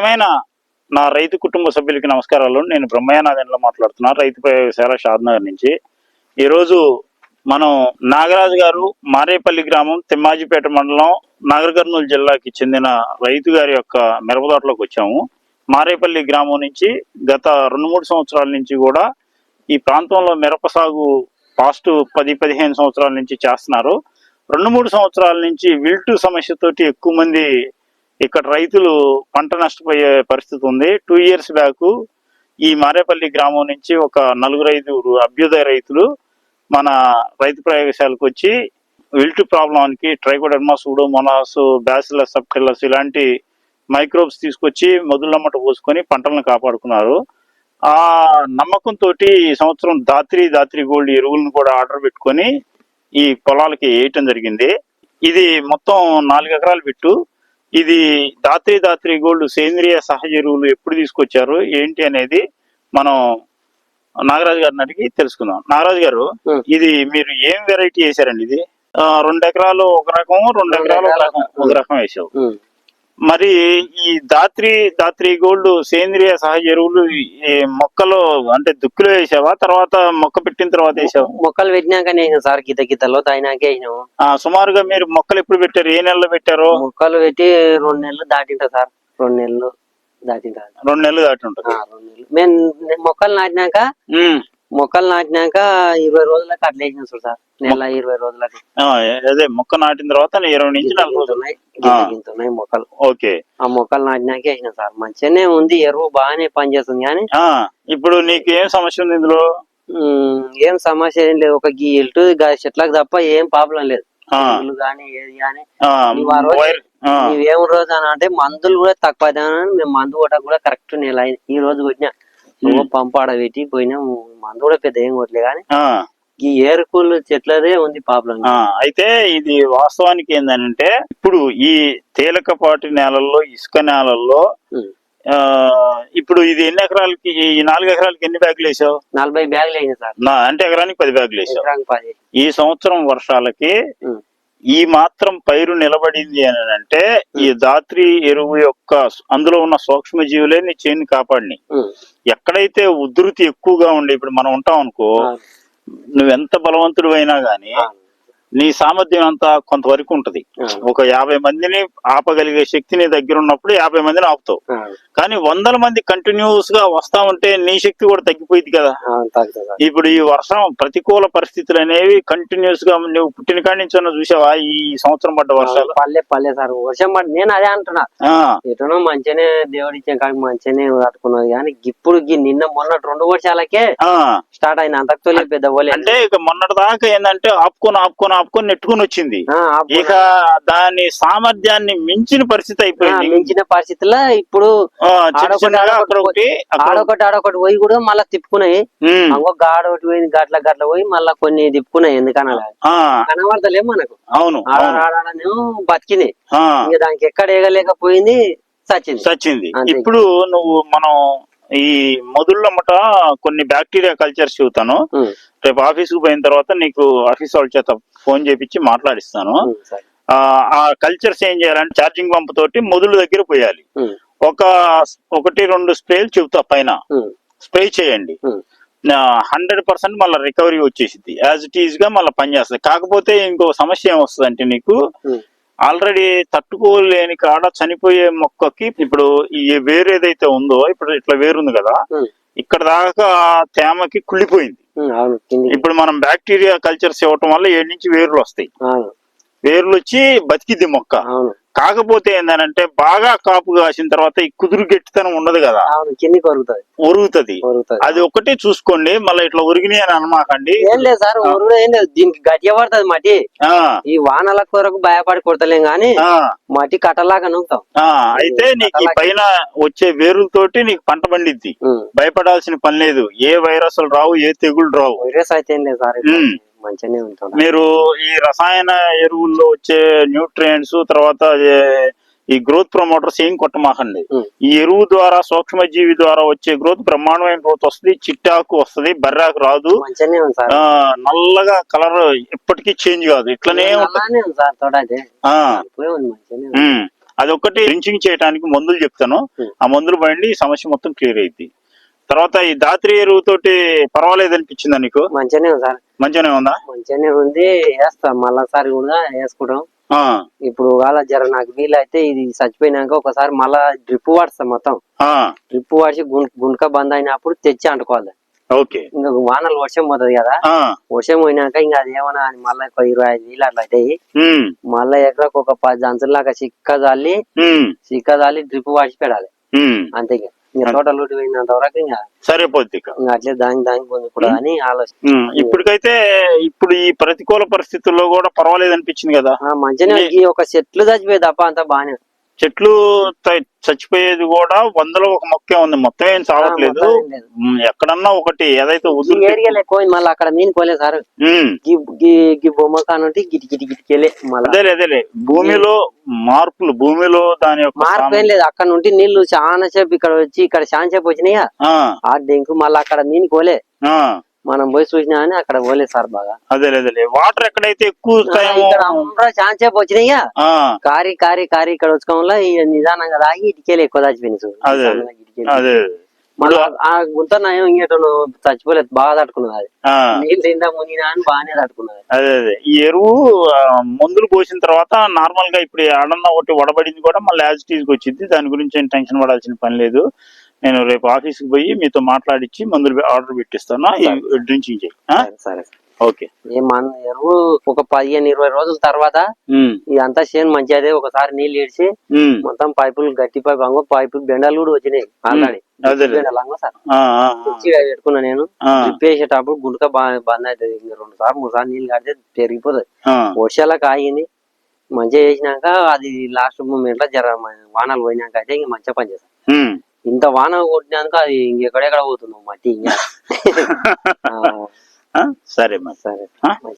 ప్రియమైన నా రైతు కుటుంబ సభ్యులకి నమస్కారాలు. నేను బ్రహ్మయ్యనాథన్లో మాట్లాడుతున్నా రైతు ప్రయోగశాల షాద్నగర్ నుంచి. ఈరోజు మనం నాగరాజు గారు మారేపల్లి గ్రామం తిమ్మాజిపేట మండలం నాగర్ కర్నూలు జిల్లాకి చెందిన రైతు గారి యొక్క మిరపతోటలోకి వచ్చాము. మారేపల్లి గ్రామం నుంచి గత రెండు మూడు సంవత్సరాల నుంచి కూడా ఈ ప్రాంతంలో మిరప సాగు పాస్ట్ పది పదిహేను సంవత్సరాల నుంచి చేస్తున్నారు. రెండు మూడు సంవత్సరాల నుంచి విల్టు సమస్యతోటి ఎక్కువ మంది ఇక్కడ రైతులు పంట నష్టపోయే పరిస్థితి ఉంది. టూ ఇయర్స్ బ్యాక్ ఈ మారేపల్లి గ్రామం నుంచి ఒక నలుగురు ఐదుగురు అభ్యుదయ రైతులు మన రైతు ప్రయోగశాలకు వచ్చి విల్టు ప్రాబ్లానికి ట్రైకోడర్మా సూడోమోనాస్ బ్యాసిలస్ సబ్టిల్లస్ ఇలాంటి మైక్రోబ్స్ తీసుకొచ్చి మొదలమ్మట పోసుకొని పంటలను కాపాడుకున్నారు. ఆ నమ్మకంతో ఈ సంవత్సరం దాత్రి దాత్రి గోల్డ్ ఎరువులను కూడా ఆర్డర్ పెట్టుకొని ఈ పొలాలకి వేయటం జరిగింది. ఇది మొత్తం నాలుగు ఎకరాలు పెట్టు ఇది దాత్రి దాత్రి గోల్డ్ సేంద్రియ సహజ ఎరువులు ఎప్పుడు తీసుకొచ్చారు ఏంటి అనేది మనం నాగరాజు గారిని అడిగి తెలుసుకుందాం నాగరాజు గారు. ఇది మీరు ఏం వెరైటీ వేసారండి ఇది రెండు ఎకరాలు ఒక రకం రెండు ఎకరాలు ఒక రకం ఒక రకం వేసావు. మరి ఈ దాత్రి దాత్రి గోల్డ్ సేంద్రియ సహజ ఎరువులు ఈ మొక్కలు అంటే దుక్కులో వేసావా? తర్వాత మొక్క పెట్టిన తర్వాత వేసావా? మొక్కలు పెట్టినాకనే వేసినాం సార్ గీత గీతలో వేసినాము. ఆ, సుమారుగా మీరు మొక్కలు ఎప్పుడు పెట్టారు? ఏ నెలలో పెట్టారు? మొక్కలు పెట్టి రెండు నెలలు దాటింటా సార్. రెండు నెలలు దాటింటా. రెండు నెలలు దాటి ఉంటుంది. ఆ, రెండు నెలలు. మేము మొక్కలు నాటినాక ఉమ్. మొక్కలు నాటినాక ఇరవై రోజులకు అట్లా వేసినాం చూడు సార్. నెల ఇరవై రోజులకు. అదే మొక్క నాటిన తర్వాత ఇరవై నుంచి గింత నలభై గింత రోజులు. ఉన్నాయి గింత ఆ. గింత ఉన్నాయి మొక్కలు. ఓకే. ఆ మొక్కలు నాటినాకే వేసినాం సార్. మంచిగానే ఉంది ఎరువు బాగానే పనిచేస్తుంది కానీ ఇప్పుడు నీకు ఏం సమస్య ఉంది ఇందులో? ఏం సమస్య ఏం లేదు. ఒక గీ ఇల్టు చెట్లకు తప్ప ఏం ప్రాబ్లం లేదు. కానీ ఏది కానీ నువ్వు రోజు- అని అంటే మందులు కూడా తక్కువ మేము మందు కొట్టక కూడా కరెక్ట్ నెల అయింది. ఈ రోజు కొట్టినా. నువ్వు పంపాడ పెట్టి పోయినా మందు కూడా పెద్ద ఏం కొట్టలే కానీ ఈ ఏరుకులు చెట్లదే ఉంది ప్రాబ్లం అయితే ఇది వాస్తవానికి ఏంటంటే ఇప్పుడు ఈ తేలికపాటి నేలల్లో ఇసుక నేలల్లో ఆ, ఇప్పుడు ఇది ఎన్ని ఎకరాలకి ఈ నాలుగు ఎకరాలకి ఎన్ని బ్యాగులు వేసావు? నలభై బ్యాగులు నా అంటే ఎకరానికి పది బ్యాగులు వేసావు. ఈ సంవత్సరం వర్షాలకి ఈ మాత్రం పైరు నిలబడింది అని అంటే ఈ దాత్రి ఎరువు యొక్క అందులో ఉన్న సూక్ష్మ జీవులే నీ చేన్ని కాపాడినాయి ఉమ్, ఎక్కడైతే ఉధృతి ఎక్కువగా ఉండే ఇప్పుడు మనం ఉంటాం అనుకో నువ్వెంత బలవంతుడు అయినా గానీ నీ సామర్థ్యం అంతా కొంతవరకు ఉంటది. ఒక యాభై మందిని ఆపగలిగే శక్తి నీ దగ్గర ఉన్నప్పుడు యాభై మందిని ఆపుతావు. కానీ వందల మంది కంటిన్యూస్గా వస్తా ఉంటే నీ శక్తి కూడా తగ్గిపోయింది కదా. ఇప్పుడు ఈ వర్షం ప్రతికూల పరిస్థితులు అనేవి కంటిన్యూస్గా నువ్వు పుట్టిన కాడి నుంచి చూసావా? ఈ సంవత్సరం పడ్డ వర్షాలు. పల్లె పల్లె సార్. వర్షం పడి నేను అదే అంటున్నా. ఎటునో మంచిగానే దేవుడి ఇచ్చే కాడికి మంచిగానే కట్టుకున్నది కానీ ఇప్పుడు నిన్న మొన్న రెండు వర్షాలకే స్టార్ట్ అయింది అంతకుతోలే పెద్ద అంటే ఇక మొన్నటి దాకా ఏంటంటే ఆపుకొని ఆపుకొని ఆపుకొని నెట్టుకొని వచ్చింది. ఇక దాని సామర్థ్యాన్ని మించిన పరిస్థితి అయిపోయింది. మించిన పరిస్థితుల్లో ఇప్పుడు ఆడొకటి, ఆడొకటి ఆడొకటి ఆడొకటి పోయి కూడా మళ్ళా తిప్పుకున్నాయి. ఉమ్, ఇంకో గాడ ఒకటి పోయింది గట్ల గట్ల పోయి మళ్ళా కొన్ని తిప్పుకున్నాయి ఎందుకనగా ఆ, కనబడతలే మనకు. అవును. ఆడాడనేమో బతికినాయి ఇంకా దానికి ఎక్కడ ఎగలేకపోయింది చచ్చింది చచ్చింది అంతే. ఇప్పుడు నువ్వు మనం ఈ మొదళ్ళమ్మట కొన్ని బ్యాక్టీరియా కల్చర్స్ చూతాను. రేపు ఆఫీస్కు పోయిన తర్వాత నీకు ఆఫీస్ వాళ్ళ చేత ఫోన్ చేపించి మాట్లాడిస్తాను. ఆ కల్చర్స్ ఏం చేయాలంటే ఛార్జింగ్ పంప్ తోటి మొదలు దగ్గర పోయాలి. ఒక ఒకటి రెండు స్ప్రేలు చెబుతా పైన. స్ప్రే చేయండి. హండ్రెడ్ పర్సెంట్ మళ్ళీ రికవరీ వచ్చేసింది యాజ్ ఇట్ ఈజ్గా మళ్ళీ పనిచేస్తుంది. కాకపోతే ఇంకో సమస్య ఏమొస్తుంది అంటే నీకు ఆల్రెడీ తట్టుకోలేని కాడ చనిపోయే మొక్కకి ఇప్పుడు ఈ వేరు ఏదైతే ఉందో ఇప్పుడు ఇట్లా వేరుంది కదా ఇక్కడ దాకా తేమకి కుళ్ళిపోయింది. ఇప్పుడు మనం బ్యాక్టీరియా కల్చర్స్ ఇవ్వటం వల్ల ఏడు నుంచి వేర్లు వస్తాయి. వేర్లు వచ్చి బతికిద్ది మొక్క. కాకపోతే ఏంటంటే బాగా కాపు కాసిన తర్వాత ఈ కుదురు గట్టితనం ఉండదు కదా. కిందికి కొరుకుతుంది అది ఒకటి చూసుకోండి మళ్ళీ ఇట్లా ఉరిగినాయి అని అనమాకండి. ఏం లేదు సార్ ఏం లేదు దీనికి గట్టిగా పడుతుంది మట్టి. ఆ, ఈ వానల కొరకు భయపడి కొడతలేం గాని ఆ, మట్టి కట్టలాగా నూకుతాం. ఆ, అయితే నీకు పైన వచ్చే వేరులతోటి నీకు పంట పండిద్ది. భయపడాల్సిన పని లేదు. ఏ వైరస్లు రావు ఏ తెగుళ్ళు రావు. వైరస్ అయితే ఏం లేదు సార్. మంచిగానే ఉంటుంది? మీరు ఈ రసాయన ఎరువుల్లో వచ్చే న్యూట్రియంట్స్ తర్వాత ఈ గ్రోత్ ప్రమోటర్స్ ఏం కొట్టమాకండి. ఈ ఎరువు ద్వారా సూక్ష్మజీవి ద్వారా వచ్చే గ్రోత్ బ్రహ్మాండమైన గ్రోత్ వస్తుంది చిట్టాకు వస్తుంది బర్రాకు రాదు. నల్లగా కలర్ ఎప్పటికీ చేంజ్ కాదు. ఇట్లనే ఉంటుంది. ఉమ్. అదొక్కటి డ్రించింగ్ చేయడానికి మందులు చెప్తాను. ఆ మందులు బండి ఈ సమస్య మొత్తం క్లియర్ అయింది తర్వాత ఈ దాత్రి ఎరువు తోటి పర్వాలేదు అనిపించిందా నీకు? మంచిగానే ఉంది సార్. మంచిగానే ఉందా? మంచిగానే ఉంది. వేస్తాం. మళ్ళాసారి కూడా వేసుకుంటాం. ఆ, ఇప్పుడు ఒకవేళ జర నాకు వీలైతే ఇది చచ్చిపోయినాక ఒకసారి మళ్ళా డ్రిప్ వాడుస్తాం మొత్తం. ఆ, డ్రిప్ వాడిచి గుం- గుంటక బంద్ అయినప్పుడు తెచ్చి అంటుకోవాలి. ఓకే. ఇంకా వానలు వర్షం పోతుంది కదా. ఆ, వర్షం పోయినాక ఇంకా అది ఏమన్నా అని మళ్ళీ ఒక ఇరవై ఐదు వేలు అట్లా అవుతాయి ఉమ్, మళ్ళీ ఎకరాకు ఒక పది జంతులాగా చిక్క జాలి ఉమ్, చిక్క జాలి డ్రిప్ వాడిచి పెట్టాలి. ఉమ్. అంతే ఇంకా. పోయినంత వరకు ఇంకా సరిపోద్ది ఇక అట్లే దానికి దానికి పొందుకుంటా అని ఆలోచన ఇప్పటికైతే ఇప్పుడు ఈ ప్రతికూల పరిస్థితుల్లో కూడా పర్వాలేదు అనిపించింది కదా. ఈ ఒక చెట్లు చచ్చిపోయి తప్ప అంతా ఉంది. చెట్లు చచ్చిపోయేది కూడా వందలో ఒక మొక్కే ఉంది. మొత్తం ఏం చావట్లేదు ఎక్కడన్నా ఒకటి ఏదైతే మళ్ళీ అక్కడ మీన్ కోలే సార్. బొమ్మ కానుంటే గిటి గిటి గిటికెళ్ళే మళ్ళీ. అదేలే అదేలే. భూమిలో మార్పులు భూమిలో దాని యొక్క మార్పు ఏం లేదు. అక్కడ నుండి నీళ్ళు చాలా సేపు ఇక్కడ వచ్చి ఇక్కడ చాలా సేపు వచ్చినాయా ఆ, డెంకు మళ్ళీ అక్కడ మీన్ కోలే. ఆ, మనం పోయి చూసినా అని అక్కడ పోలే సార్ బాగా. అదేలే అదేలే వాటర్ ఎక్కడైతే ఎక్కువ చాలా సేపు వచ్చినాయా ఆ, కారి కారి కారి ఇక్కడ వచ్చుకోవడం వల్ల ఈ నిదానంగా తాగి ఇటుకెళ్ళి ఎక్కువ అదే. అదే. మళ్ళీ ఆ గుంత నయం ఇంకేటో చచ్చిపోలేదు బాగా తట్టుకున్నది అది. నీళ్ళు తిందా మునిగినా అని బాగానే తట్టుకున్నది అదే. అదే ఈ ఎరువు మందులు పోసిన తర్వాత నార్మల్గా ఇప్పుడు ఆడన్న ఒకటి వడబడింది కూడా మళ్ళీ యాజ్ వచ్చింది. దాని గురించి ఏం టెన్షన్ పడాల్సిన పని లేదు. నేను రేపు ఆఫీస్కి పోయి మీతో మాట్లాడించి మందులు ఆర్డర్ పెట్టిస్తాను. డ్రింకింగ్ చేయి? సరే ఓకే. మన ఎరువు ఒక పదిహేను ఇరవై రోజుల తర్వాత ఇదంతా చేను మంచిదే ఒకసారి నీళ్ళు ఇడిచి మొత్తం పైపులు గట్టి పైపు అంగో పైపు బెండాలు కూడా వచ్చినాయి ఆల్రెడీ. పెట్టుకున్నా నేను. డ్రిప్ వేసేటప్పుడు బాగా బంద్ అవుతుంది ఇంకా రెండు సార్లు మూడు సార్లు నీళ్ళు కడితే పెరిగిపోతుంది. వర్షాలకు ఆగింది మంచిగా చేసినాక అది లాస్ట్ మూమెంట్లో జర వానలు పోయినాక అయితే ఇంకా మంచిగా పనిచేస్తాం. ఇంత వాన కొట్టినాక అది ఇంకెక్కడెక్కడ పోతున్నావు మట్టి ఇంకా ఆ, ఆ, సరే మరి సరే ఆ?